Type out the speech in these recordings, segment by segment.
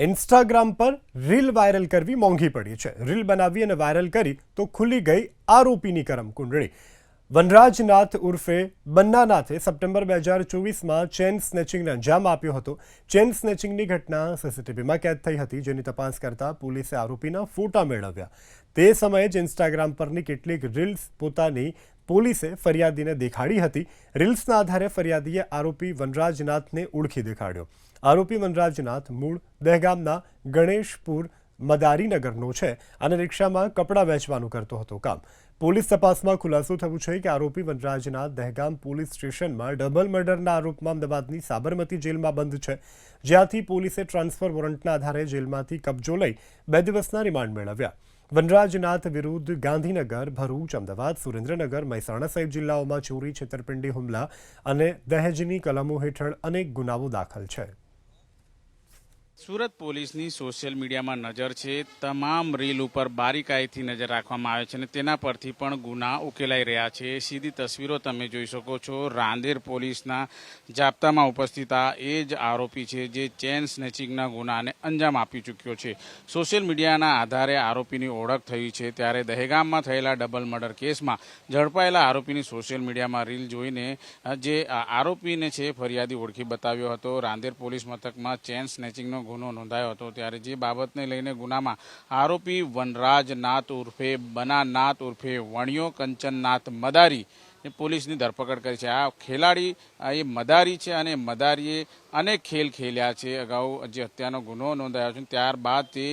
Instagram પર reel viral કરવી મોંઘી પડી છે. રીલ બનાવી અને વાયરલ કરી તો ખુલી ગઈ આરોપીની કરમ કુંડળી વનરાજનાથ ઉર્ફે બન્નાનાથે સપ્ટેમ્બર બે હજાર ચોવીસમાં ચેન સ્નેચિંગને અંજામ આપ્યો હતો. ચેન સ્નેચિંગની ઘટના સીસીટીવીમાં કેદ થઈ હતી, જેની તપાસ કરતા પોલીસે આરોપીના ફોટા મેળવ્યા. તે સમયે જ ઇન્સ્ટાગ્રામ પરની કેટલીક રીલ્સ પોતાની પોલીસે ફરિયાદીને દેખાડી હતી. રીલ્સના આધારે ફરિયાદીએ આરોપી વનરાજનાથને ઓળખી દેખાડ્યો. આરોપી વનરાજનાથ મૂળ દહેગામના ગણેશપુર મદારીનગરનો છે અને રિક્ષામાં કપડાં વેચવાનું કરતો હતો કામ. પોલીસ તપાસમાં ખુલાસો થયું છે કે આરોપી વનરાજનાથ દહેગામ પોલીસ સ્ટેશનમાં ડબલ મર્ડરના આરોપમાં અમદાવાદની સાબરમતી જેલમાં બંધ છે, જ્યાંથી પોલીસે ટ્રાન્સફર વોરંટના આધારે જેલમાંથી કબજો લઈ બે દિવસના રિમાન્ડ મેળવ્યા. વનરાજનાથ વિરુદ્ધ ગાંધીનગર, ભરૂચ, અમદાવાદ, સુરેન્દ્રનગર, મહેસાણા સહિત જિલ્લાઓમાં ચોરી, છેતરપિંડી હુમલા અને દહેજની કલમો હેઠળ અનેક ગુનાઓ દાખલ છે. સુરત પોલીસની સોશિયલ મીડિયામાં નજર છે, તમામ રીલ ઉપર બારીકાઈથી નજર રાખવામાં આવે છે અને તેના પરથી પણ ગુના ઉકેલાઈ રહ્યા છે. સીધી તસવીરો તમે જોઈ શકો છો. રાંદેર પોલીસના જાપ્તામાં ઉપસ્થિત આ એ જ આરોપી છે જે ચેન સ્નેચિંગના ગુનાને અંજામ આપી ચૂક્યો છે. સોશિયલ મીડિયાના આધારે આરોપીની ઓળખ થઈ છે. ત્યારે દહેગામમાં થયેલા ડબલ મર્ડર કેસમાં ઝડપાયેલા આરોપીની સોશિયલ મીડિયામાં રીલ જોઈને, જે આરોપીને છે ફરિયાદી ઓળખી બતાવ્યો હતો. રાંદેર પોલીસ મથકમાં ચેન સ્નેચિંગનો ગુનો નોંધાયો હતો. ત્યારે જે બાબતને લઈને ગુનામાં આરોપી વનરાજ નાથ ઉર્ફે બનાનાથ ઉર્ફે વણિયો કંચનનાથ મદારી પોલીસની ધરપકડ કરી છે. આ ખેલાડી એ મદારી છે અને મદારીએ અનેક ખેલ ખેલ્યા છે. અગાઉ જે હત્યાનો ગુનો નોંધાયો છે. ત્યારબાદ તે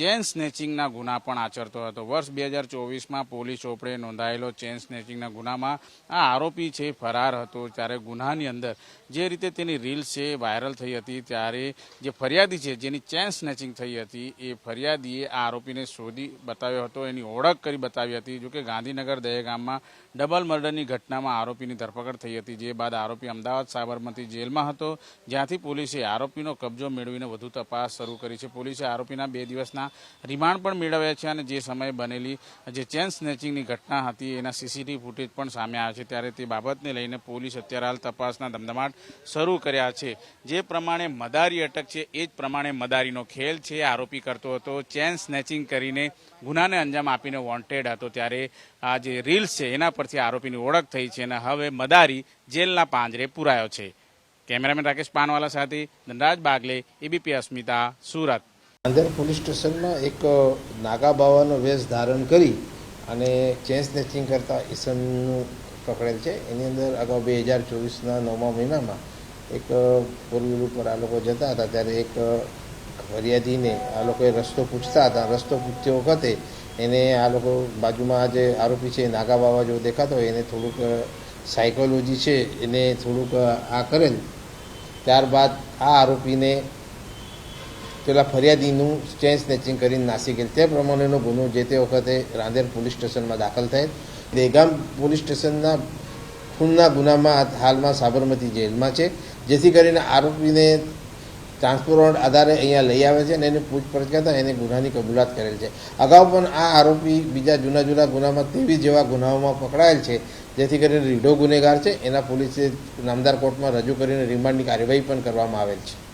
ચેન સ્નેચિંગના ગુના પણ આચરતો હતો. વર્ષ બે હજાર ચોવીસમાં પોલીસ ચોપડે નોંધાયેલો ચેન સ્નેચિંગના ગુનામાં આ આરોપી છે ફરાર હતો. ત્યારે ગુનાની અંદર જે રીતે તેની રીલ્સ છે, વાયરલ થઈ હતી, ત્યારે જે ફરિયાદી છે, જેની ચેન સ્નેચિંગ થઈ હતી, એ ફરિયાદીએ આ આરોપીને શોધી બતાવ્યો હતો. એની ઓળખ કરી બતાવી હતી. જોકે ગાંધીનગર દહેગામમાં ડબલ મર્ડરની ઘટનામાં આરોપીની ધરપકડ થઈ હતી. જે બાદ આરોપી અમદાવાદ સાબરમતી જેલમાં હતો, જ્યાંથી પોલીસે આરોપીનો કબજો મેળવીને વધુ તપાસ શરૂ કરી છે. પોલીસે આરોપીના બે દિવસના રિમાન્ડ પણ મેળવ્યા છે અને જે સમયે બનેલી જે ચેન સ્નેચિંગની ઘટના હતી, એના સીસીટીવી ફૂટેજ પણ સામે આવ્યા છે. ત્યારે તે બાબતને લઈને પોલીસ અત્યારે હાલ તપાસના ધમધમાટ શરૂ કર્યા છે. જે પ્રમાણે મદારી અટક છે, એ જ પ્રમાણે મદારીનો ખેલ છે આરોપી કરતો હતો. ચેન સ્નેચિંગ કરીને ગુનાને અંજામ આપીને વોન્ટેડ હતો. ત્યારે આ જે રીલ્સ છે, એના પરથી આરોપીની ઓળખ થઈ છે અને હવે મદારી જેલના પાંજરે પુરાયો છે. કેમેરામેન રાકેશ પાનવાલા સાથે ધનરાજ બાગલે, એબીપી અસ્મિતા, સુરત. અંદર પોલીસ સ્ટેશનમાં એક નાગા બાવાનો વેશ ધારણ કરી અને ચેન સ્નેચિંગ કરતા ઈસમનું પકડેલ છે. એની અંદર અગાઉ બે હજાર ચોવીસના નવમા મહિનામાં એક ફોર વ્હીલ ઉપર આ લોકો જતા હતા. ત્યારે એક ફરિયાદીને આ લોકોએ રસ્તો પૂછતા હતા. રસ્તો પૂછતી વખતે એને આ લોકો બાજુમાં જે આરોપી છે નાગા બાવા જેવો દેખાતો હોય. એને થોડુંક સાયકોલોજી છે. એને થોડુંક આ કરેલ. ત્યારબાદ આ આરોપીને પેલા ફરિયાદીનું ચેન સ્નેચિંગ કરીને નાસી ગયેલ. તે પ્રમાણેનો ગુનો જે તે વખતે રાંદેર પોલીસ સ્ટેશનમાં દાખલ થયેલ. દેગામ પોલીસ સ્ટેશનના ખૂનના ગુનામાં હાલમાં સાબરમતી જેલમાં છે, જેથી કરીને આરોપીને ટ્રાન્સપોર્ટ આધારે અહીંયા લઈ આવે છે અને એની પૂછપરછ કરતા એને ગુનાની કબૂલાત કરેલ છે. અગાઉ પણ આ આરોપી બીજા જૂના જૂના ગુનામાં તેવી જેવા ગુનાઓમાં પકડાયેલ છે, જેથી કરીને રીઢો ગુનેગાર છે. એના પોલીસે નામદાર કોર્ટમાં રજૂ કરીને રિમાન્ડની કાર્યવાહી પણ કરવામાં આવેલ છે.